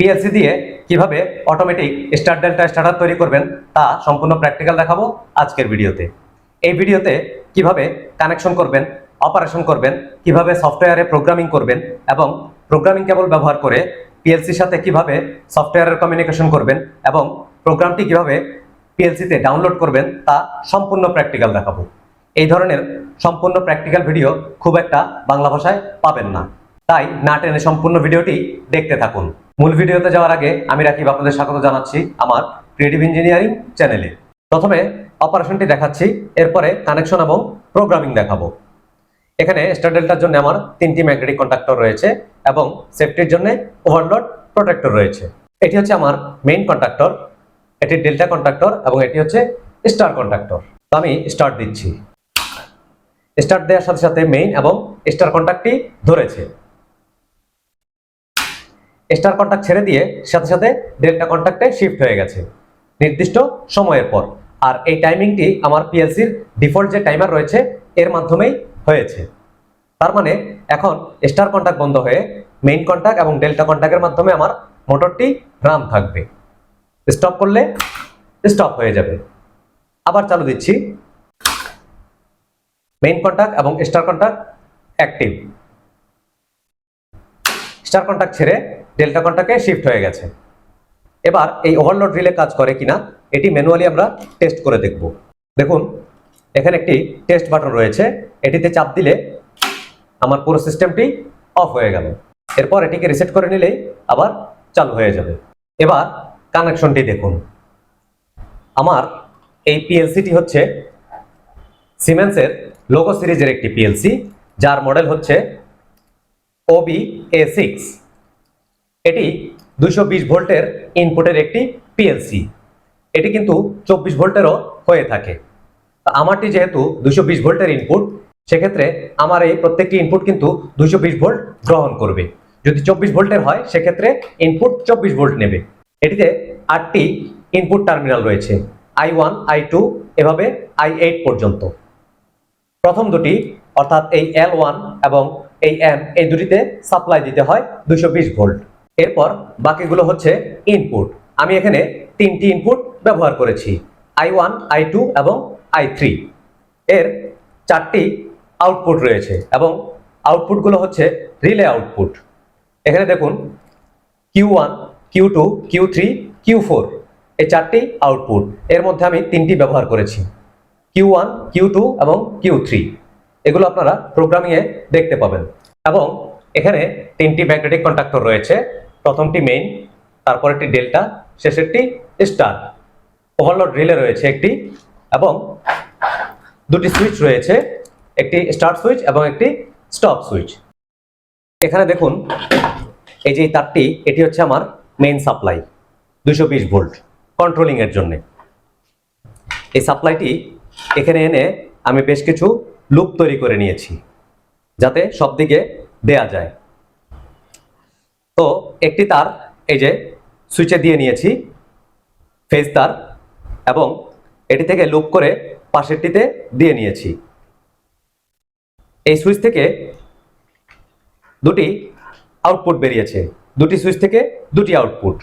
PLC দিয়ে কীভাবে automatic start delta starter তৈরি করবেন, তা সম্পূর্ণ প্র্যাকটিক্যাল দেখাবো আজকের ভিডিওতে। এই ভিডিওতে কীভাবে কানেকশন করবেন অপারেশন করবেন, কীভাবে সফটওয়্যারে প্রোগ্রামিং করবেন এবং প্রোগ্রামিং কেবল ব্যবহার করে পিএলসির সাথে কীভাবে সফটওয়্যারের কমিউনিকেশন করবেন এবং প্রোগ্রামটি কীভাবে পিএলসিতে ডাউনলোড করবেন, তা সম্পূর্ণ প্র্যাকটিক্যাল দেখাবো। এই ধরনের সম্পূর্ণ প্র্যাকটিক্যাল ভিডিও খুব একটা বাংলা ভাষায় পাবেন না। তাই না টেনে সম্পূর্ণ ভিডিওটি দেখতে থাকুন। মূল ভিডিওতে যাওয়ার আগে আমি রাকিব আপনাদের স্বাগত জানাচ্ছি আমার ক্রিয়েটিভ ইঞ্জিনিয়ারিং চ্যানেলে প্রথমে অপারেশনটি দেখাচ্ছি, এরপরে কানেকশন এবং প্রোগ্রামিং দেখাবো। এখানে স্টার ডেল্টার জন্য আমার তিনটি ম্যাগনেটিক কন্ডাক্টর রয়েছে এবং সেফটির জন্য ওভারলোড প্রোটেক্টর রয়েছে। এটি হচ্ছে আমার মেইন কন্ডাক্টর এটি ডেল্টা কন্ডাক্টর এবং এটি হচ্ছে স্টার কন্ডাক্টর তো আমি স্টার্ট দিচ্ছি। স্টার্ট দেওয়ার সাথে সাথে মেইন এবং স্টার কন্ট্যাক্টটি ধরেছে। স্টার কন্ট্যাক্ট ছেড়ে দিয়ে সাথে সাথে ডেল্টা কন্ট্যাক্টে শিফট হয়ে গেছে। নির্দিষ্ট সময়ের পর। আর এই টাইমিংটি আমার পিএলসির ডিফল্ট যে টাইমার রয়েছে, এর মাধ্যমেই হয়েছে। তার মানে এখন স্টার কন্ট্যাক্ট বন্ধ হয়ে মেইন কন্ট্যাক্ট এবং ডেল্টা কন্ট্যাক্টের মাধ্যমে আমার মোটরটি রান থাকবে। স্টপ করলে স্টপ হয়ে যাবে। আবার চালু দিচ্ছি। মেইন কন্ট্যাক্ট এবং star contact active star contact ছেড়ে ডেল্টা কন্ট্যাক্টে শিফট হয়ে গেছে। এবার এই ওভারলোড রিলে কাজ করে কিনা, এটি ম্যানুয়ালি আমরা টেস্ট করে দেখব। দেখুন, এখানে একটি টেস্ট বাটন রয়েছে, এটিতে চাপ দিলে আমার পুরো সিস্টেমটি অফ হয়ে গেল। এরপর এটিকে রিসেট করে নিলেই আবার চালু হয়ে যাবে। এবার কানেকশনটি দেখুন। আমার এই পিএলসিটি হচ্ছে সিমেন্সের লোগো সিরিজের একটি পিএলসি যার মডেল হচ্ছে ওবি এ সিক্স এটি দুইশো বিশ ভোল্টের ইনপুটের একটি পিএলসি এটি কিন্তু চব্বিশ ভোল্টেরও হয়ে থাকে। আমারটি যেহেতু দুইশো বিশ ভোল্টের ইনপুট সেক্ষেত্রে আমার এই প্রত্যেকটি ইনপুট কিন্তু দুইশো বিশ ভোল্ট গ্রহণ করবে। যদি চব্বিশ ভোল্টের হয়, সেক্ষেত্রে ইনপুট চব্বিশ ভোল্ট নেবে। এটিতে আটটি ইনপুট টার্মিনাল রয়েছে আই ওয়ান আই টু এভাবে আই এইট পর্যন্ত। প্রথম দুটি, অর্থাৎ এই এল ওয়ান এবং এই এম এই দুটিতে সাপ্লাই দিতে হয় দুইশো বিশ ভোল্ট। এরপর বাকিগুলো হচ্ছে ইনপুট আমি এখানে তিনটি ইনপুট ব্যবহার করেছি আই ওয়ান আই টু এবং আই থ্রি এর চারটি আউটপুট রয়েছে এবং আউটপুটগুলো হচ্ছে রিলে আউটপুট এখানে দেখুন Q one Q two Q three Q four এই চারটি আউটপুট এর মধ্যে আমি তিনটি ব্যবহার করেছি কিউ ওয়ান কিউ টু এবং কিউ থ্রি এগুলো আপনারা প্রোগ্রামিংয়ে দেখতে পাবেন এবং এখানে তিনটি ম্যাগনেটিক কন্ট্রাক্টর রয়েছে। প্রথমটি মেইন তারপরেরটি ডেল্টা শেষেরটি স্টার ওভারলোড রিলে রয়েছে একটি এবং দুটি সুইচ রয়েছে, একটি স্টার্ট সুইচ এবং একটি স্টপ সুইচ এখানে দেখুন, এই যে তারটি, এটি হচ্ছে আমার মেইন সাপ্লাই দুশো ভোল্ট কন্ট্রোলিংয়ের জন্যে। এই সাপ্লাইটি এখানে এনে আমি বেশ কিছু লুপ তৈরি করে নিয়েছি, যাতে সব দিকে দেয়া যায়। তো একটি তার, এই যে, সুইচে দিয়ে নিয়েছি, ফেজ তার, এবং এটি থেকে লুপ করে পাশেরটিতে দিয়ে নিয়েছি। এই সুইচ থেকে দুটি আউটপুট বেরিয়েছে। দুটি সুইচ থেকে দুটি আউটপুট।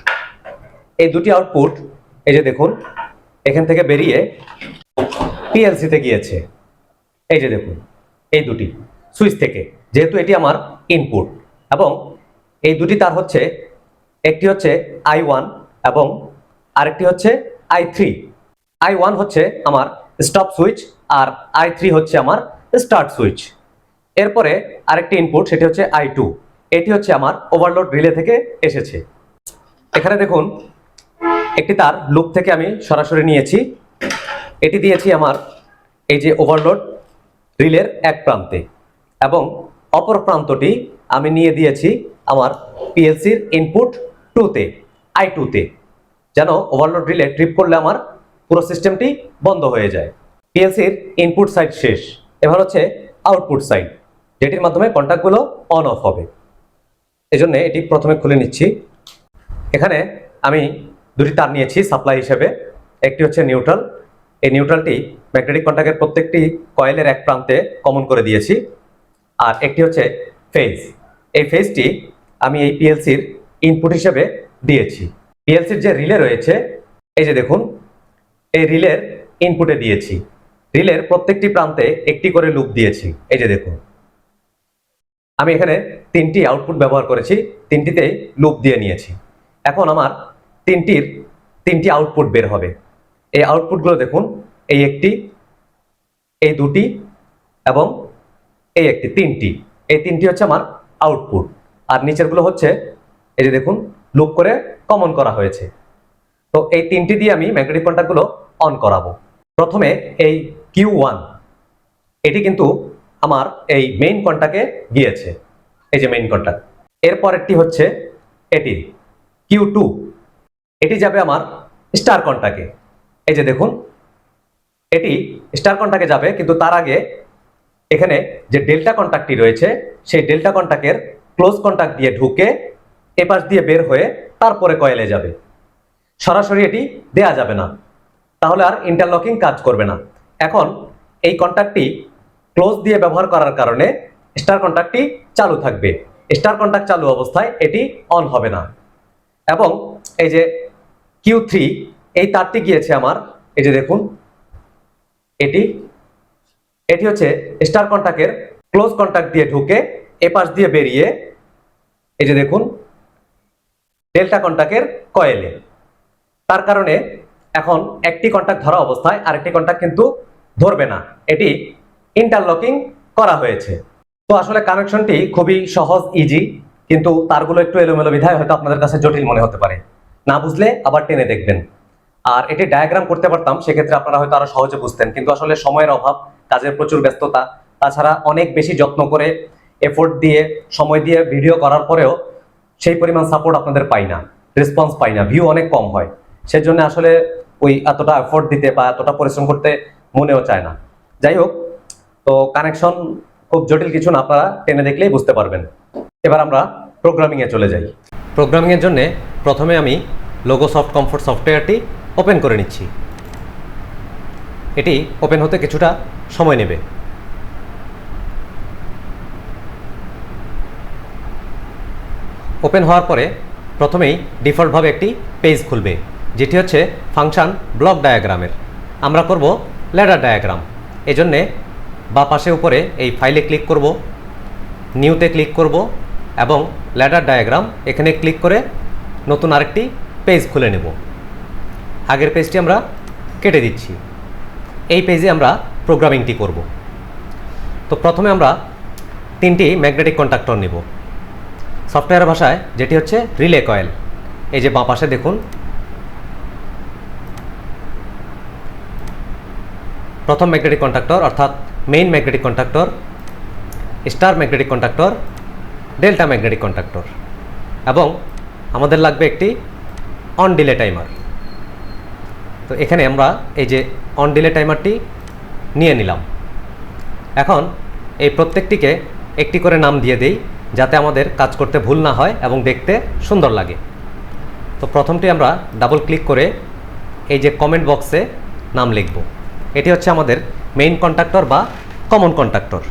এই দুটি আউটপুট, এই যে দেখুন, এখান থেকে বেরিয়ে পিএলসিতে গিয়েছে। এই যে দেখুন, এই দুটি সুইচ থেকে। যেহেতু এটি আমার ইনপুট এবং এই দুটি তার হচ্ছে, একটি হচ্ছে আই ওয়ান এবং আরেকটি হচ্ছে আই থ্রি আই ওয়ান হচ্ছে আমার স্টপ সুইচ আর আই থ্রি হচ্ছে আমার স্টার্ট সুইচ এরপরে আরেকটি ইনপুট সেটি হচ্ছে আই টু এটি হচ্ছে আমার ওভারলোড রিলে থেকে এসেছে। এখানে দেখুন, একটি তার লুপ থেকে আমি সরাসরি নিয়েছি। এটি দিয়েছি আমার এই যে ওভারলোড রিলের এক প্রান্তে এবং অপর প্রান্তটি আমি নিয়ে দিয়েছি আমার পিএলসির ইনপুট টুতে আই টুতে যেন ওভারলোড রিলে ট্রিপ করলে আমার পুরো সিস্টেমটি বন্ধ হয়ে যায়। পিএলসির ইনপুট সাইড শেষ। এবার হচ্ছে আউটপুট সাইড যেটির মাধ্যমে কন্ট্যাক্টগুলো অন অফ হবে। এজন্য এটি প্রথমে খুলে নিচ্ছি। এখানে আমি দুটি তার নিয়েছি সাপ্লাই হিসেবে। একটি হচ্ছে নিউট্রাল এই নিউট্রালটি ম্যাগনেটিক কন্ট্যাক্টের প্রত্যেকটি কয়েলের এক প্রান্তে কমন করে দিয়েছি। আর একটি হচ্ছে ফেজ এই ফেজটি আমি এই পিএলসির ইনপুট হিসেবে দিয়েছি। পিএলসির যে রিলে রয়েছে, এই যে দেখুন, এই রিলের ইনপুটে দিয়েছি। রিলের প্রত্যেকটি প্রান্তে একটি করে লুপ দিয়েছি। এই যে দেখুন, আমি এখানে তিনটি আউটপুট ব্যবহার করেছি, তিনটিতেই লুপ দিয়ে নিয়েছি। এখন আমার তিনটির, তিনটি আউটপুট বের হবে। এই আউটপুটগুলো দেখুন, এই একটি, এই দুটি এবং এই একটি তিনটি। এই তিনটি হচ্ছে আমার আউটপুট আর নিচেরগুলো হচ্ছে, এই যে দেখুন লুপ করে কমন করা হয়েছে। তো এই তিনটি দিয়ে আমি ম্যাগনেটিক কন্ট্যাক্টগুলো অন করাবো। প্রথমে এই কিউ ওয়ান এটি কিন্তু আমার এই মেইন কন্ট্যাক্টে গিয়েছে। এই যে মেইন কন্ট্যাক্ট এরপরেরটি হচ্ছে এটি কিউ টু এটি যাবে আমার স্টার কন্ট্যাক্টে এই যে দেখুন, এটি স্টার কন্ট্যাক্টে যাবে, কিন্তু তার আগে এখানে যে ডেল্টা কন্ট্যাক্টটি রয়েছে, সেই ডেল্টা কন্ট্যাক্টের ক্লোজ কন্ট্যাক্ট দিয়ে ঢুকে এপাশ দিয়ে বের হয়ে তারপরে কয়েলে যাবে। সরাসরি এটি দেয়া যাবে না। তাহলে আর ইন্টারলকিং কাজ করবে না। এখন এই কন্ট্যাক্টটি ক্লোজ দিয়ে ব্যবহার করার কারণে স্টার কন্ট্যাক্টটি চালু থাকবে। স্টার কন্ট্যাক্ট চালু অবস্থায় এটি অন হবে না। এবং এই যে কিউ থ্রি এই তারটি গিয়েছে আমার। এই যে দেখুন, এটি এটি হচ্ছে স্টার কন্ট্যাক্টের ক্লোজ কন্ট্যাক্ট দিয়ে ঢুকে এপাশ দিয়ে বেরিয়ে, এই যে দেখুন ডেল্টা কন্ট্যাক্টের কয়েলে। তার কারণে এখন একটি কন্ট্যাক্ট ধরা অবস্থায় আরেকটি কন্ট্যাক্ট কিন্তু ধরবে না। এটি ইন্টারলকিং করা হয়েছে। তো আসলে কানেকশনটি খুবই সহজ ইজি কিন্তু তারগুলো একটু এলোমেলো বিধায় হয়তো আপনাদের কাছে জটিল মনে হতে পারে। না বুঝলে আবার টেনে দেখবেন। আর এটি ডায়াগ্রাম করতে পারতাম, সেক্ষেত্রে আপনারা হয়তো আরও সহজে বুঝতেন, কিন্তু আসলে সময়ের অভাব কাজের প্রচুর ব্যস্ততা। তাছাড়া অনেক বেশি যত্ন করে এফোর্ট দিয়ে, সময় দিয়ে ভিডিও করার পরেও সেই পরিমাণ সাপোর্ট আপনাদের পাই না রেসপন্স পাই না ভিউ অনেক কম হয়। সেজন্য আসলে ওই এতটা এফোর্ট দিতে বা এতটা পরিশ্রম করতে মনেও চায় না। যাই হোক, তো কানেকশন খুব জটিল কিছু না, আপনারা টেনে দেখলেই বুঝতে পারবেন। এবার আমরা প্রোগ্রামিংয়ে চলে যাই। প্রোগ্রামিংয়ের জন্য প্রথমে আমি লোগো সফট কমফোর্ট সফটওয়্যারটি ওপেন করে নিচ্ছি। এটি ওপেন হতে কিছুটা সময় নেবে। ওপেন হওয়ার পরে প্রথমেই ডিফল্টভাবে একটি পেজ খুলবে, যেটি হচ্ছে ফাংশন ব্লক ডায়াগ্রামের। আমরা করব ল্যাডার ডায়াগ্রাম। এজন্যে বা পাশে উপরে এই ফাইলে ক্লিক করব, নিউতে ক্লিক করব এবং ল্যাডার ডায়াগ্রাম এখানে ক্লিক করে নতুন আরেকটি পেজ খুলে নেব। আগের পেজটি আমরা কেটে দিচ্ছি। এই পেজে আমরা প্রোগ্রামিংটি করব। তো প্রথমে আমরা তিনটি ম্যাগনেটিক কন্ট্রাক্টর নেব। সফটওয়্যার ভাষায় যেটি হচ্ছে রিলে কয়েল এই যে বাঁ পাশে দেখুন। প্রথম ম্যাগনেটিক কন্ট্রাক্টর অর্থাৎ main magnetic contractor star magnetic contractor delta magnetic contractor এবং আমাদের লাগবে একটি অন ডিলে টাইমার তো এখানে আমরা এই যে অন ডিলে টাইমারটি নিয়ে নিলাম। এখন এই প্রত্যেকটিকে একটি করে নাম দিয়ে দেই, যাতে আমাদের কাজ করতে ভুল না হয় এবং দেখতে সুন্দর লাগে। তো প্রথমটি আমরা ডাবল ক্লিক করে এই যে কমেন্ট বক্সে নাম লিখব। এটি হচ্ছে আমাদের মেইন কন্ট্রাক্টর বা কমন কন্ট্রাক্টর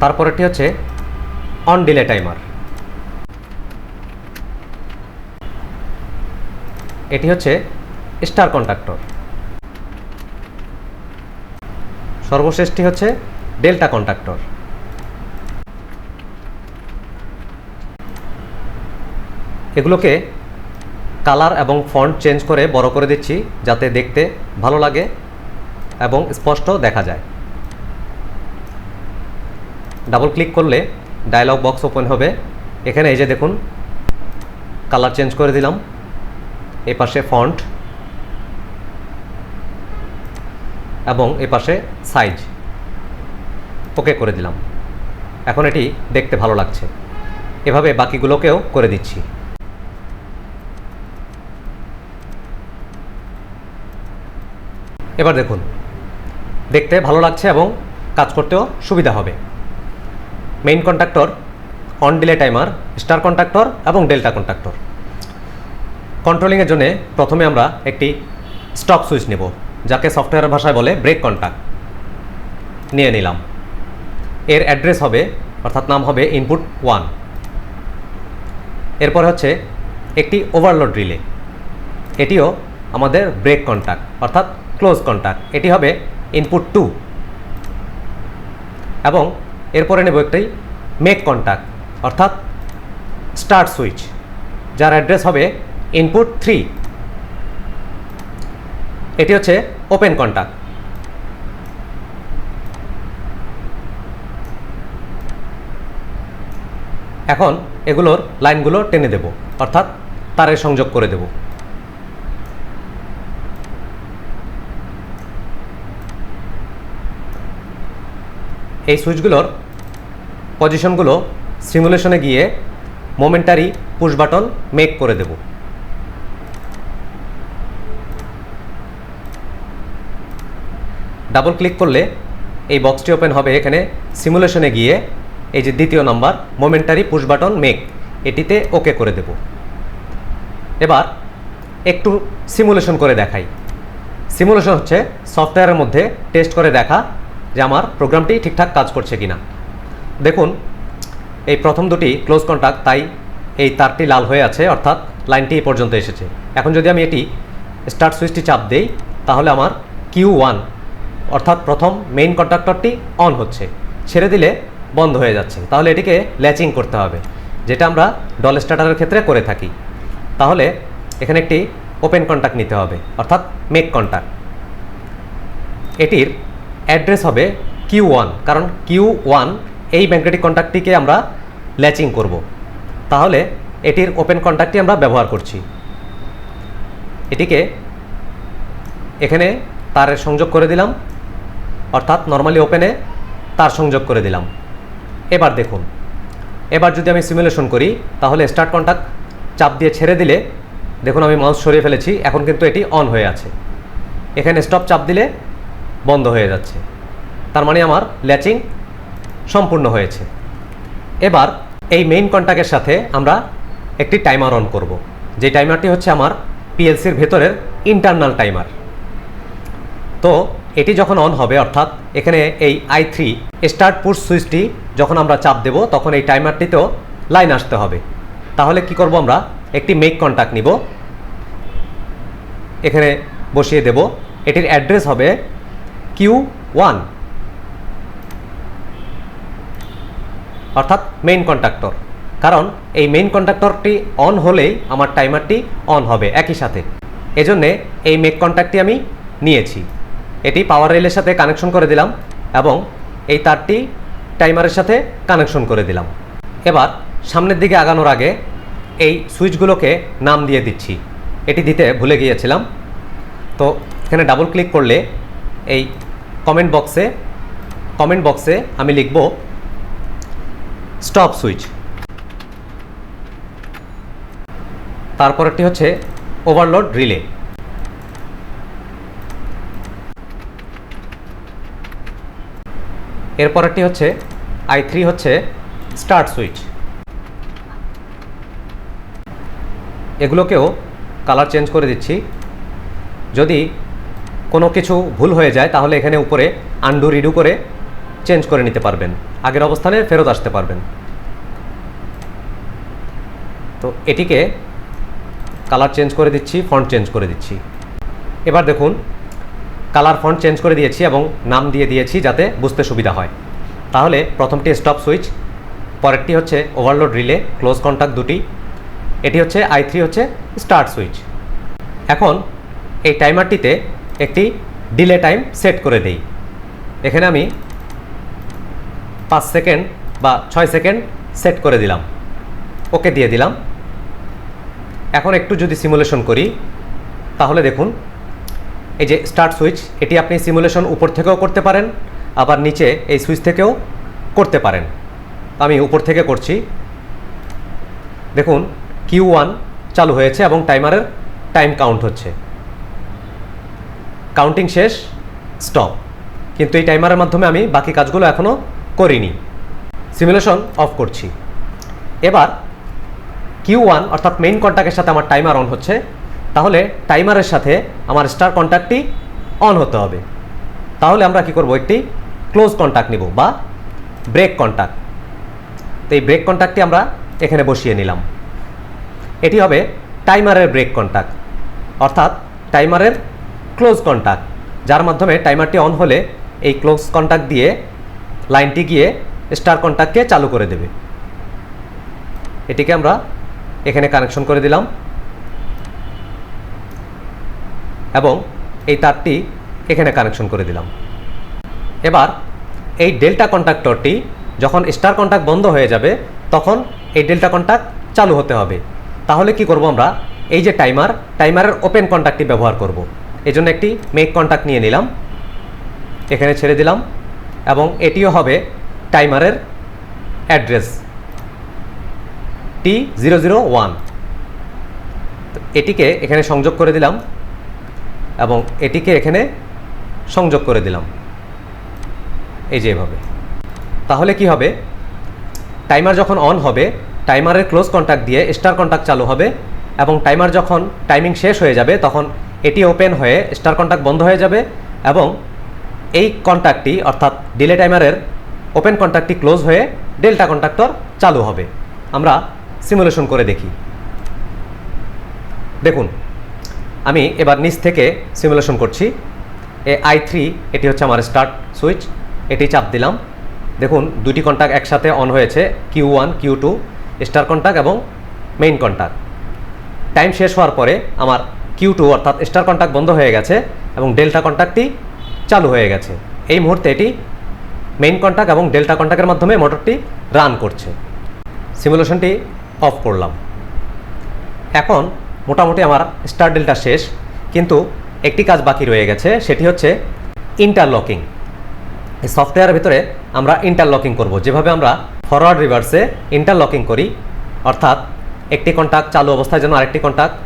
তারপরেরটি হচ্ছে অন ডিলে টাইমার এটি হচ্ছে স্টার কন্ট্রাক্টর সর্বশেষটি হচ্ছে ডেল্টা কন্ট্রাক্টর এগুলোকে কালার এবং ফন্ট চেঞ্জ করে বড় করে দিচ্ছি যাতে দেখতে ভালো লাগে এবং স্পষ্ট দেখা যায়। ডাবল ক্লিক করলে ডায়লগ বক্স ওপেন হবে। এখানে এই যে দেখুন, কালার চেঞ্জ করে দিলাম। এ পাশে ফন্ট। এবং এ পাশে সাইজ ওকে করে দিলাম। এখন এটি দেখতে ভালো লাগছে। এভাবে বাকিগুলোকেও করে দিচ্ছি। এবার দেখুন। দেখতে ভালো লাগছে এবং কাজ করতেও সুবিধা হবে। Main contractor on delay timer star contractor এবং ডেল্টা কন্ট্রাক্টর কন্ট্রোলিংয়ের জন্য প্রথমে আমরা একটি স্টপ সুইচ নেব। যাকে সফটওয়্যার ভাষায় বলে ব্রেক কন্ট্যাক্ট নিয়ে নিলাম। এর অ্যাড্রেস হবে, অর্থাৎ নাম হবে ইনপুট ওয়ান এরপর হচ্ছে একটি ওভারলোড রিলে এটিও আমাদের ব্রেক কন্ট্যাক্ট অর্থাৎ ক্লোজ কন্ট্যাক্ট এটি হবে ইনপুট টু এবং এরপরে নেব একটি মেক কন্ট্যাক্ট অর্থাৎ স্টার্ট সুইচ যার অ্যাড্রেস হবে ইনপুট থ্রি এটি হচ্ছে ওপেন কন্ট্যাক্ট এখন এগুলোর লাইনগুলো টেনে দেব, অর্থাৎ তারের সংযোগ করে দেব। এই সুইচগুলোর পজিশনগুলো সিমুলেশনে গিয়ে মোমেন্টারি পুশ বাটন মেক করে দেব। ডাবল ক্লিক করলে এই বক্সটি ওপেন হবে এখানে সিমুলেশনে গিয়ে এই যে দ্বিতীয় number momentary push button make এটিতে ওকে করে দেব। এবার একটু সিমুলেশন করে দেখাই। সিমুলেশন হচ্ছে সফটওয়্যারের মধ্যে টেস্ট করে দেখা যে আমার প্রোগ্রামটি ঠিকঠাক কাজ করছে কিনা। দেখুন, এই প্রথম দুটি ক্লোজ কন্ট্যাক্ট তাই এই তারটি লাল হয়ে আছে, অর্থাৎ লাইনটি এই পর্যন্ত এসেছে। এখন যদি আমি এটি স্টার্ট সুইচটি চাপ দেই, তাহলে আমার কিউ ওয়ান অর্থাৎ প্রথম মেইন কন্ট্রাক্টরটি অন হচ্ছে। ছেড়ে দিলে বন্ধ হয়ে যাচ্ছে। তাহলে এটিকে ল্যাচিং করতে হবে, যেটা আমরা ডল স্টার্টারের ক্ষেত্রে করে থাকি। তাহলে এখানে একটি ওপেন কন্ট্যাক্ট নিতে হবে, অর্থাৎ মেক কন্ট্যাক্ট এটির অ্যাড্রেস হবে কিউ ওয়ান কারণ কিউ ওয়ান এই ম্যাগনেটিক কন্ট্যাক্টটিকে আমরা ল্যাচিং করব। তাহলে এটির ওপেন কন্ট্যাক্টটি আমরা ব্যবহার করছি। এটিকে এখানে তারের সংযোগ করে দিলাম। অর্থাৎ নর্মালি ওপেনে তার সংযোগ করে দিলাম। এবার দেখুন। এবার যদি আমি সিমুলেশন করি, তাহলে স্টার্ট কন্ট্যাক্ট চাপ দিয়ে ছেড়ে দিলে, দেখুন আমি মাউস সরিয়ে ফেলেছি, এখন কিন্তু এটি অন হয়ে আছে। এখানে স্টপ চাপ দিলে বন্ধ হয়ে যাচ্ছে। তার মানে আমার ল্যাচিং সম্পূর্ণ হয়েছে। এবার এই মেইন কন্ট্যাক্টের সাথে আমরা একটি টাইমার অন করব। যে টাইমারটি হচ্ছে আমার পিএলসির ভেতরের ইন্টারনাল টাইমার তো এটি যখন অন হবে, অর্থাৎ এখানে এই আই থ্রি স্টার্ট পুশ সুইচটি যখন আমরা চাপ দেব, তখন এই টাইমারটিতেও লাইন আসতে হবে। তাহলে কি করব আমরা? একটি মেক কন্ট্যাক্ট নিব। এখানে বসিয়ে দেব। এটির অ্যাড্রেস হবে কিউ ওয়ান অর্থাৎ মেইন কন্ট্রাক্টর কারণ এই মেইন কন্ট্রাক্টরটি অন হলেই আমার টাইমারটি অন হবে, একই সাথে। এজন্যে এই মেক কন্ট্যাক্টটি আমি নিয়েছি। এটি পাওয়ার রেলের সাথে কানেকশন করে দিলাম এবং এই তারটি টাইমারের সাথে কানেকশন করে দিলাম। এবার সামনের দিকে আগানোর আগে এই সুইচগুলোকে নাম দিয়ে দিচ্ছি। এটি দিতে ভুলে গিয়েছিলাম। তো এখানে ডাবল ক্লিক করলে এই কমেন্ট বক্সে কমেন্ট বক্সে আমি লিখব স্টপ সুইচ তারপরেরটি হচ্ছে ওভারলোড রিলে এরপরেরটি হচ্ছে আই থ্রি হচ্ছে স্টার্ট সুইচ এগুলোকেও কালার চেঞ্জ করে দিচ্ছি। যদি কোনো কিছু ভুল হয়ে যায়, তাহলে এখানে উপরে আন্ডু রিডু করে চেঞ্জ করে নিতে পারবেন। আগের অবস্থানে ফেরত আসতে পারবেন। তো এটিকে কালার চেঞ্জ করে দিচ্ছি ফন্ট চেঞ্জ করে দিচ্ছি। এবার দেখুন কালার ফন্ট চেঞ্জ করে দিয়েছি এবং নাম দিয়ে দিয়েছি যাতে বুঝতে সুবিধা হয়। তাহলে প্রথমটি স্টপ সুইচ পরেরটি হচ্ছে ওভারলোড রিলে ক্লোজ কন্ট্যাক্ট দুটি, এটি হচ্ছে আই থ্রি হচ্ছে স্টার্ট সুইচ এখন এই টাইমারটিতে একটি ডিলে টাইম সেট করে দেই। এখানে আমি পাঁচ সেকেন্ড বা ছয় সেকেন্ড সেট করে দিলাম। ওকে দিয়ে দিলাম। এখন একটু যদি সিমুলেশন করি, তাহলে দেখুন এই যে স্টার্ট সুইচ এটি আপনি সিমুলেশন উপর থেকেও করতে পারেন, আবার নিচে এই সুইচ থেকেও করতে পারেন। আমি উপর থেকে করছি। দেখুন কিউ ওয়ান চালু হয়েছে এবং টাইমারের টাইম কাউন্ট হচ্ছে। কাউন্টিং শেষ স্টপ কিন্তু এই টাইমারের মাধ্যমে আমি বাকি কাজগুলো এখনও করিনি। সিমুলেশন অফ করছি। এবার কিউ ওয়ান অর্থাৎ মেইন কন্ট্যাক্টের সাথে আমার টাইমার অন হচ্ছে তাহলে টাইমারের সাথে আমার স্টার কন্ট্যাক্টটি অন হতে হবে। তাহলে আমরা কি করব? একটি ক্লোজ কন্ট্যাক্ট নিব বা ব্রেক কন্ট্যাক্ট তো এই ব্রেক কন্ট্যাক্টটি আমরা এখানে বসিয়ে নিলাম। এটি হবে টাইমারের ব্রেক কন্ট্যাক্ট অর্থাৎ টাইমারের ক্লোজ কন্ট্যাক্ট যার মাধ্যমে টাইমারটি অন হলে এই ক্লোজ কন্ট্যাক্ট দিয়ে লাইনটি গিয়ে স্টার কন্ট্যাক্টকে চালু করে দেবে। এটিকে আমরা এখানে কানেকশন করে দিলাম। এবং এই তারটি এখানে কানেকশন করে দিলাম। এবার এই ডেল্টা কন্ট্যাক্টরটি যখন স্টার কন্ট্যাক্ট বন্ধ হয়ে যাবে, তখন এই ডেল্টা কন্ট্যাক্ট চালু হতে হবে। তাহলে কি করব আমরা? এই যে টাইমার টাইমারের ওপেন কন্ট্যাক্টটি ব্যবহার করব। এই জন্য একটি মেক কন্ট্যাক্ট নিয়ে নিলাম। এখানে ছেড়ে দিলাম এবং এটিও হবে টাইমারের address T zero zero one এটিকে এখানে সংযোগ করে দিলাম। এবং এটিকে এখানে সংযোগ করে দিলাম। এই যে এভাবে। তাহলে কি হবে? টাইমার যখন অন হবে, টাইমারের ক্লোজ কন্ট্যাক্ট দিয়ে স্টার কন্ট্যাক্ট চালু হবে এবং টাইমার যখন টাইমিং শেষ হয়ে যাবে, তখন এটি ওপেন হয়ে স্টার কন্ট্যাক্ট বন্ধ হয়ে যাবে এবং এই কন্ট্যাক্টটি অর্থাৎ ডিলে টাইমারের ওপেন কন্ট্যাক্টটি ক্লোজ হয়ে ডেল্টা কন্ট্যাক্টর চালু হবে। আমরা সিমুলেশন করে দেখি। দেখুন আমি এবার নিচ থেকে সিমুলেশন করছি। এ আই থ্রি এটি হচ্ছে আমার স্টার্ট সুইচ এটি চাপ দিলাম। দেখুন দুটি কন্ট্যাক্ট একসাথে অন হয়েছে Q one Q two star contact এবং মেইন কন্ট্যাক্ট টাইম শেষ হওয়ার পরে আমার কিউ টু অর্থাৎ স্টার কন্ট্যাক্ট বন্ধ হয়ে গেছে এবং ডেল্টা কন্ট্যাক্টটি চালু হয়ে গেছে। এই মুহূর্তে এটি মেইন কন্ট্যাক্ট এবং ডেল্টা কন্ট্যাক্টের মাধ্যমে মোটরটি রান করছে। সিমুলেশনটি অফ করলাম। এখন মোটামুটি আমার স্টার ডেল্টা শেষ, কিন্তু একটি কাজ বাকি রয়ে গেছে, সেটি হচ্ছে ইন্টারলকিং এই সফটওয়্যারের ভিতরে আমরা ইন্টারলকিং করব। যেভাবে আমরা ফরওয়ার্ড রিভার্সে ইন্টারলকিং করি, অর্থাৎ একটি কন্ট্যাক্ট চালু অবস্থায় যেন আরেকটি কন্ট্যাক্ট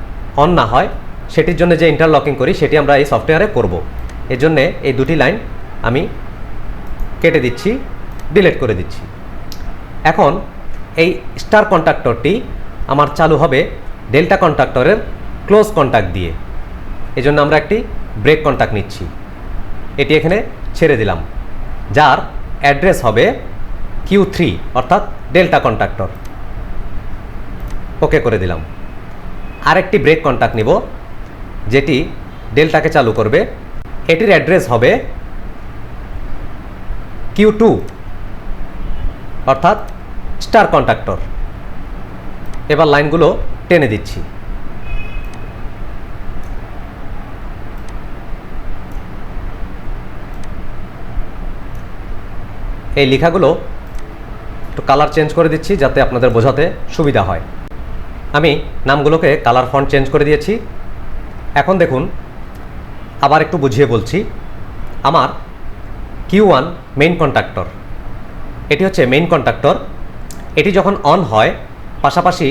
অন না হয়, সেটির জন্য যে ইন্টারলকিং করি, সেটি আমরা এই সফটওয়্যারে করব। এর জন্যে এই দুটি লাইন আমি কেটে দিচ্ছি ডিলিট করে দিচ্ছি। এখন এই স্টার কন্ট্রাক্টরটি আমার চালু হবে ডেল্টা কন্ট্রাক্টরের ক্লোজ কন্ট্যাক্ট দিয়ে। এজন্য আমরা একটি ব্রেক কন্ট্যাক্ট নিচ্ছি। এটি এখানে ছেড়ে দিলাম। যার অ্যাড্রেস হবে কিউ থ্রি অর্থাৎ ডেল্টা কন্ট্রাক্টর। ওকে করে দিলাম। আরেকটি ব্রেক কন্ট্যাক্ট নিব, যেটি ডেল্টাকে চালু করবে। এটির অ্যাড্রেস হবে কিউ টু অর্থাৎ স্টার কন্ট্রাক্টর। এবার লাইনগুলো টেনে দিচ্ছি। এই লেখাগুলো একটু কালার চেঞ্জ করে দিচ্ছি যাতে আপনাদের বোঝাতে সুবিধা হয়। আমি নামগুলোকে কালার ফন্ট চেঞ্জ করে দিয়েছি। এখন দেখুন, আবার একটু বুঝিয়ে বলছি। আমার কিউ ওয়ান মেইন কন্ট্রাক্টর এটি হচ্ছে মেইন কন্ট্রাক্টর এটি যখন অন হয়, পাশাপাশি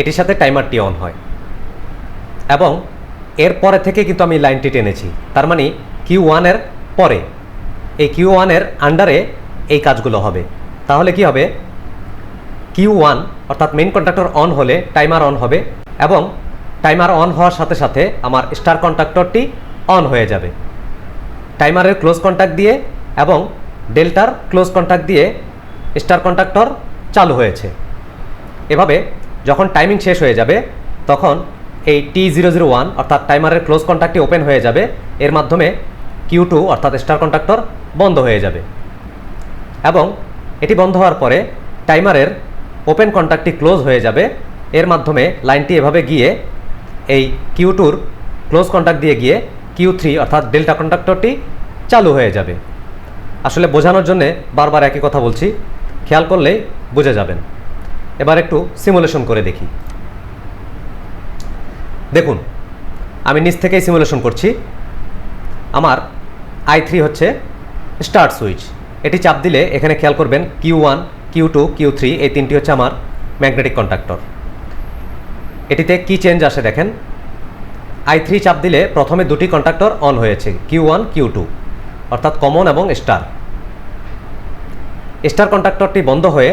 এটির সাথে টাইমারটি অন হয়। এবং এর পরে থেকে কিন্তু আমি লাইনটি টেনেছি। তার মানে কিউ ওয়ানের পরে, এই কিউ ওয়ানের আন্ডারে এই কাজগুলো হবে। তাহলে কি হবে? কিউ ওয়ান অর্থাৎ মেইন কন্ট্রাক্টর অন হলে টাইমার অন হবে এবং টাইমার অন হওয়ার সাথে সাথে আমার স্টার কন্ট্রাক্টরটি অন হয়ে যাবে। টাইমারের ক্লোজ কন্ট্যাক্ট দিয়ে এবং ডেল্টার ক্লোজ কন্ট্যাক্ট দিয়ে স্টার কন্ট্রাক্টর চালু হয়েছে। এভাবে যখন টাইমিং শেষ হয়ে যাবে, তখন এই টি জিরো জিরো ওয়ান অর্থাৎ টাইমারের ক্লোজ কন্ট্যাক্টটি ওপেন হয়ে যাবে। এর মাধ্যমে কিউ টু অর্থাৎ স্টার কন্ট্রাক্টর বন্ধ হয়ে যাবে। এবং এটি বন্ধ হওয়ার পরে টাইমারের ওপেন কন্ট্যাক্টটি ক্লোজ হয়ে যাবে। এর মাধ্যমে লাইনটি এভাবে গিয়ে এই কিউ টুর ক্লোজ কন্ট্যাক্ট দিয়ে গিয়ে কিউ থ্রি অর্থাৎ ডেল্টা কন্ট্রাক্টরটি চালু হয়ে যাবে। আসলে বোঝানোর জন্যে বারবার একই কথা বলছি। খেয়াল করলেই বুঝে যাবেন। এবার একটু সিমুলেশন করে দেখি। দেখুন, আমি নিচ থেকেই সিমুলেশন করছি। আমার আই থ্রি হচ্ছে স্টার্ট সুইচ এটি চাপ দিলে এখানে খেয়াল করবেন Q one Q two Q three এই তিনটি হচ্ছে আমার ম্যাগনেটিক কন্ট্রাক্টর এটিতে কি চেঞ্জ আসে দেখেন? আই থ্রি চাপ দিলে প্রথমে দুটি কন্ট্রাক্টর অন হয়েছে কিউ ওয়ান কিউ টু অর্থাৎ কমন এবং স্টার স্টার কন্ট্রাক্টরটি বন্ধ হয়ে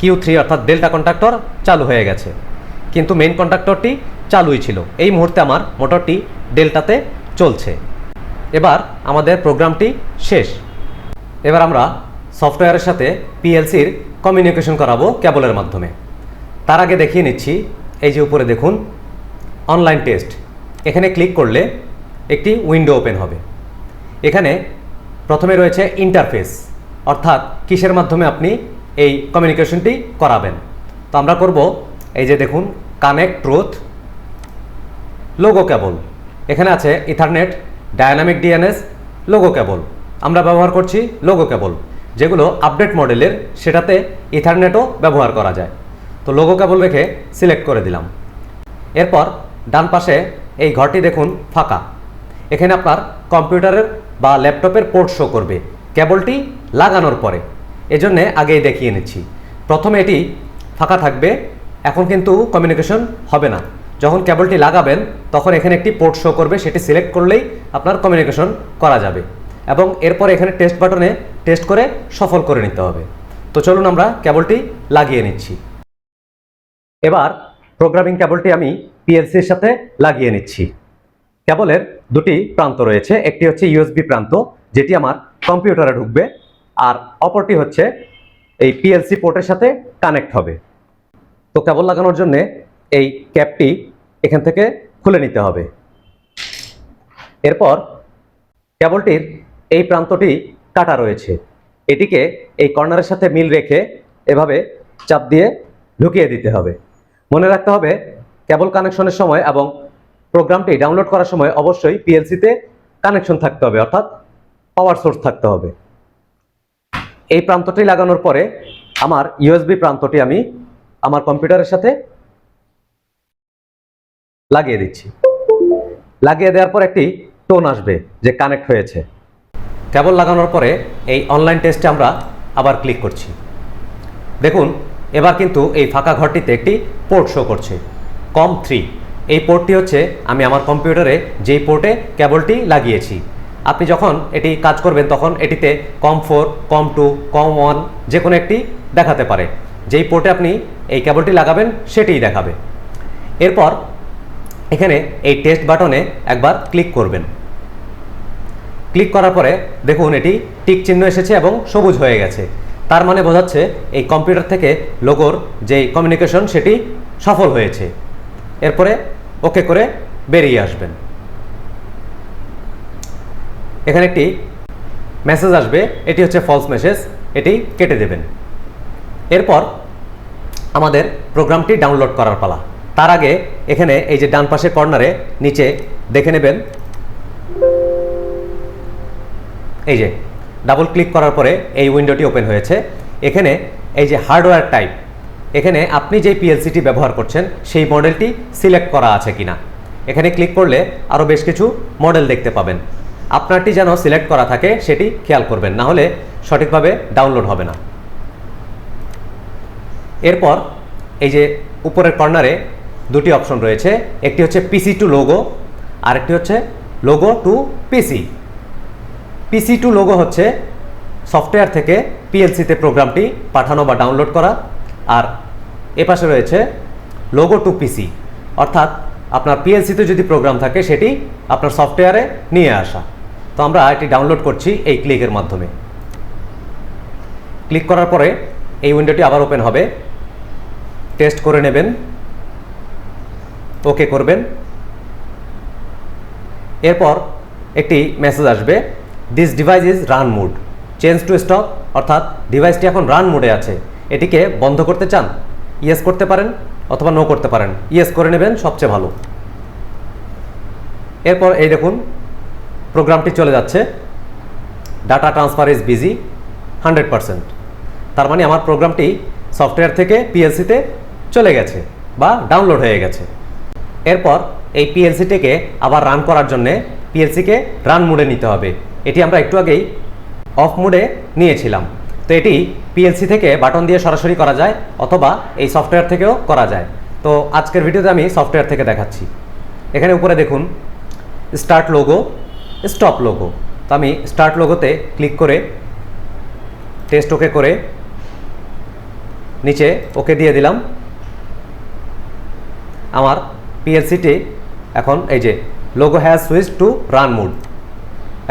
কিউ থ্রি অর্থাৎ ডেল্টা কন্ট্রাক্টর চালু হয়ে গেছে। কিন্তু মেইন কন্ট্রাক্টরটি চালুই ছিল। এই মুহূর্তে আমার মোটরটি ডেল্টাতে চলছে। এবার আমাদের প্রোগ্রামটি শেষ। এবার আমরা সফটওয়্যারের সাথে পিএলসির কমিউনিকেশন করাবো কেবলের মাধ্যমে। তার আগে দেখিয়ে নিচ্ছি, এই যে উপরে দেখুন অনলাইন টেস্ট এখানে ক্লিক করলে একটি উইন্ডো ওপেন হবে। এখানে প্রথমে রয়েছে ইন্টারফেস অর্থাৎ কিসের মাধ্যমে আপনি এই কমিউনিকেশনটি করাবেন। তো আমরা করব, এই যে দেখুন কানেক্ট ট্রুথ লোগো কেবল এখানে আছে Ethernet dynamic DNS Logo cable আমরা ব্যবহার করছি লোগো কেবল যেগুলো আপডেট মডেলের সেটাতে ইথারনেটও ব্যবহার করা যায়। তো লোগো কেবল রেখে সিলেক্ট করে দিলাম। এরপর, ডান পাশে এই ঘরটি দেখুন ফাঁকা। এখানে আপনার কম্পিউটারের বা ল্যাপটপের পোর্ট শো করবে। কেবলটি লাগানোর পরে। এজন্যে আগেই দেখিয়ে নিচ্ছি। প্রথমে এটি ফাঁকা থাকবে, এখন কিন্তু কমিউনিকেশন হবে না। যখন কেবলটি লাগাবেন, তখন এখানে একটি পোর্ট শো করবে, সেটি সিলেক্ট করলেই আপনার কমিউনিকেশন করা যাবে। এবং এরপর এখানে টেস্ট বাটনে টেস্ট করে সফল করে নিতে হবে। তো চলুন আমরা কেবলটি লাগিয়ে নিচ্ছি। এবার প্রোগ্রামিং কেবলটি আমি পিএলসির সাথে লাগিয়ে নিচ্ছি। কেবলের দুটি প্রান্ত রয়েছে, একটি হচ্ছে ইউএসবি প্রান্ত, যেটি আমার কম্পিউটারে ঢুকবে। আর অপরটি হচ্ছে এই পিএলসি পোর্টের সাথে কানেক্ট হবে। তো কেবল লাগানোর জন্য এই ক্যাপটি এখান থেকে খুলে নিতে হবে। এরপর কেবলটির এই প্রান্তটি কাটা রয়েছে। এটিকে এই কর্নারের সাথে মিল রেখে এভাবে চাপ দিয়ে ঢুকিয়ে দিতে হবে। মনে রাখতে হবে, কেবল কানেকশনের সময় এবং প্রোগ্রামটি ডাউনলোড করার সময় অবশ্যই পিএলসিতে কানেকশন থাকতে হবে, অর্থাৎ পাওয়ার সোর্স থাকতে হবে। এই প্রান্তটি লাগানোর পরে আমার ইউএসবি প্রান্তটি আমি আমার কম্পিউটারের সাথে লাগিয়ে দিচ্ছি। লাগিয়ে দেওয়ার পর একটি টোন আসবে যে কানেক্ট হয়েছে। কেবল লাগানোর পরে এই অনলাইন টেস্টে আমরা আবার ক্লিক করছি। দেখুন, এবার কিন্তু এই ফাঁকা ঘরটিতে একটি পোর্ট শো করছে, কম থ্রি। এই পোর্টটি হচ্ছে আমি আমার কম্পিউটারে যেই পোর্টে কেবলটি লাগিয়েছি। আপনি যখন এটি কাজ করবেন, তখন এটিতে COM four COM two COM one যে কোনো একটি দেখাতে পারে। যেই পোর্টে আপনি এই কেবলটি লাগাবেন, সেটিই দেখাবে। এরপর এখানে এই টেস্ট বাটনে একবার ক্লিক করবেন। ক্লিক করার পরে দেখুন, এটি টিক চিহ্ন এসেছে এবং সবুজ হয়ে গেছে। তার মানে বোঝাচ্ছে এই কম্পিউটার থেকে লোগোর যেই কমিউনিকেশন সেটি সফল হয়েছে। এরপরে ওকে করে বেরিয়ে আসবেন। এখানে একটি মেসেজ আসবে, এটি হচ্ছে ফলস মেসেজ এটি কেটে দেবেন। এরপর আমাদের প্রোগ্রামটি ডাউনলোড করার পালা। তার আগে এখানে এই যে ডান পাশে কর্নারে নিচে দেখে নেবেন। এই যে ডাবল ক্লিক করার পরে এই উইন্ডোটি ওপেন হয়েছে। এখানে এই যে হার্ডওয়্যার টাইপ এখানে আপনি যে পিএলসিটি ব্যবহার করছেন, সেই মডেলটি সিলেক্ট করা আছে কিনা। এখানে ক্লিক করলে আরও বেশ কিছু মডেল দেখতে পাবেন। আপনারটি যেন সিলেক্ট করা থাকে, সেটি খেয়াল করবেন, না হলে সঠিকভাবে ডাউনলোড হবে না। এরপর এই যে উপরের কর্নারে দুটি অপশন রয়েছে, একটি হচ্ছে পিসি টু লোগো আরেকটি হচ্ছে Logo to PC PC to Logo হচ্ছে সফটওয়্যার থেকে পিএলসিতে প্রোগ্রামটি পাঠানো বা ডাউনলোড করা, আর এপাশে রয়েছে লোগো টু পিসি অর্থাৎ আপনার পিএলসিতে যদি প্রোগ্রাম থাকে, সেটি আপনার সফটওয়্যারে নিয়ে আসা। তো আমরা এটি ডাউনলোড করছি এই ক্লিকের মাধ্যমে। ক্লিক করার পরে এই উইন্ডোটি আবার ওপেন হবে। টেস্ট করে নেবেন। ওকে করবেন। এরপর একটি মেসেজ আসবে। This device is run mode change to stop অর্থাৎ ডিভাইসটি এখন রান মুডে আছে। এটিকে বন্ধ করতে চান? ইয়েস করতে পারেন অথবা নো করতে পারেন। ইয়েস করে নেবেন সবচেয়ে ভালো। এরপর এই দেখুন প্রোগ্রামটি চলে যাচ্ছে। Data transfer is busy hundred percent তার মানে আমার প্রোগ্রামটি সফটওয়্যার থেকে পিএলসিতে চলে গেছে বা ডাউনলোড হয়ে গেছে। এরপর এই পিএলসিটিকে আবার রান করার জন্যে পিএলসিকে রান মুডে নিতে হবে। এটি আমরা একটু আগেই অফ মুডে নিয়েছিলাম। তো এটি পিএলসি থেকে বাটন দিয়ে সরাসরি করা যায় অথবা এই সফটওয়্যার থেকেও করা যায়। তো আজকের ভিডিওতে আমি সফটওয়্যার থেকে দেখাচ্ছি। এখানে উপরে দেখুন স্টার্ট লোগো স্টপ লোগো তো আমি স্টার্ট লোগোতে ক্লিক করে টেস্ট ওকে করে, নিচে ওকে দিয়ে দিলাম। আমার পিএলসিটি এখন এই যে Logo has switch to run mode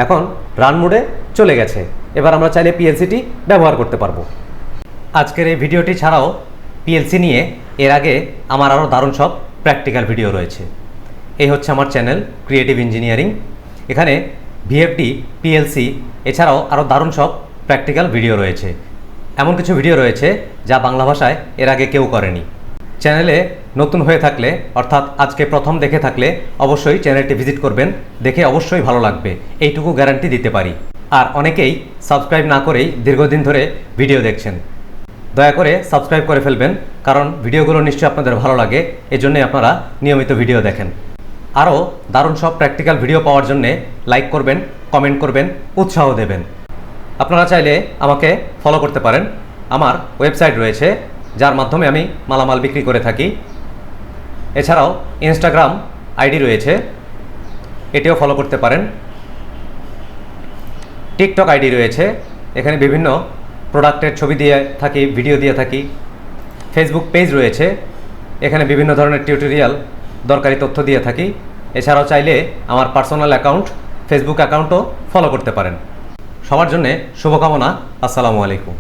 এখন রান মুডে চলে গেছে। এবার আমরা চাইলে পিএলসিটি ব্যবহার করতে পারব। আজকের এই ভিডিওটি ছাড়াও পিএলসি নিয়ে এর আগে আমার আরও দারুণ সব প্র্যাকটিক্যাল ভিডিও রয়েছে। এই হচ্ছে আমার চ্যানেল ক্রিয়েটিভ ইঞ্জিনিয়ারিং এখানে ভিএফডি পিএলসি এছাড়াও আরও দারুণ সব প্র্যাকটিক্যাল ভিডিও রয়েছে। এমন কিছু ভিডিও রয়েছে যা বাংলা ভাষায় এর আগে কেউ করেনি। চ্যানেলে নতুন হয়ে থাকলে, অর্থাৎ আজকে প্রথম দেখে থাকলে অবশ্যই চ্যানেলটি ভিজিট করবেন, দেখে অবশ্যই ভালো লাগবে। এইটুকু গ্যারান্টি দিতে পারি। আর অনেকেই সাবস্ক্রাইব না করেই দীর্ঘদিন ধরে ভিডিও দেখছেন। দয়া করে সাবস্ক্রাইব করে ফেলবেন, কারণ ভিডিওগুলো নিশ্চয়ই আপনাদের ভালো লাগে, এজন্যই আপনারা নিয়মিত ভিডিও দেখেন। আরও দারুণ সব প্র্যাকটিক্যাল ভিডিও পাওয়ার জন্যে লাইক করবেন কমেন্ট করবেন, উৎসাহ দেবেন। আপনারা চাইলে আমাকে ফলো করতে পারেন। আমার ওয়েবসাইট রয়েছে, যার মাধ্যমে আমি মালামাল বিক্রি করে থাকি। এছাড়াও ইনস্টাগ্রাম আইডি রয়েছে, এটিও ফলো করতে পারেন। টিকটক আইডি রয়েছে, এখানে বিভিন্ন প্রোডাক্টের ছবি দিয়ে থাকি ভিডিও দিয়ে থাকি। ফেসবুক পেজ রয়েছে, এখানে বিভিন্ন ধরনের টিউটোরিয়াল দরকারি তথ্য দিয়ে থাকি। এছাড়াও চাইলে আমার পার্সোনাল অ্যাকাউন্ট ফেসবুক অ্যাকাউন্টও ফলো করতে পারেন। সবার জন্যে শুভকামনা, আসসালামু আলাইকুম।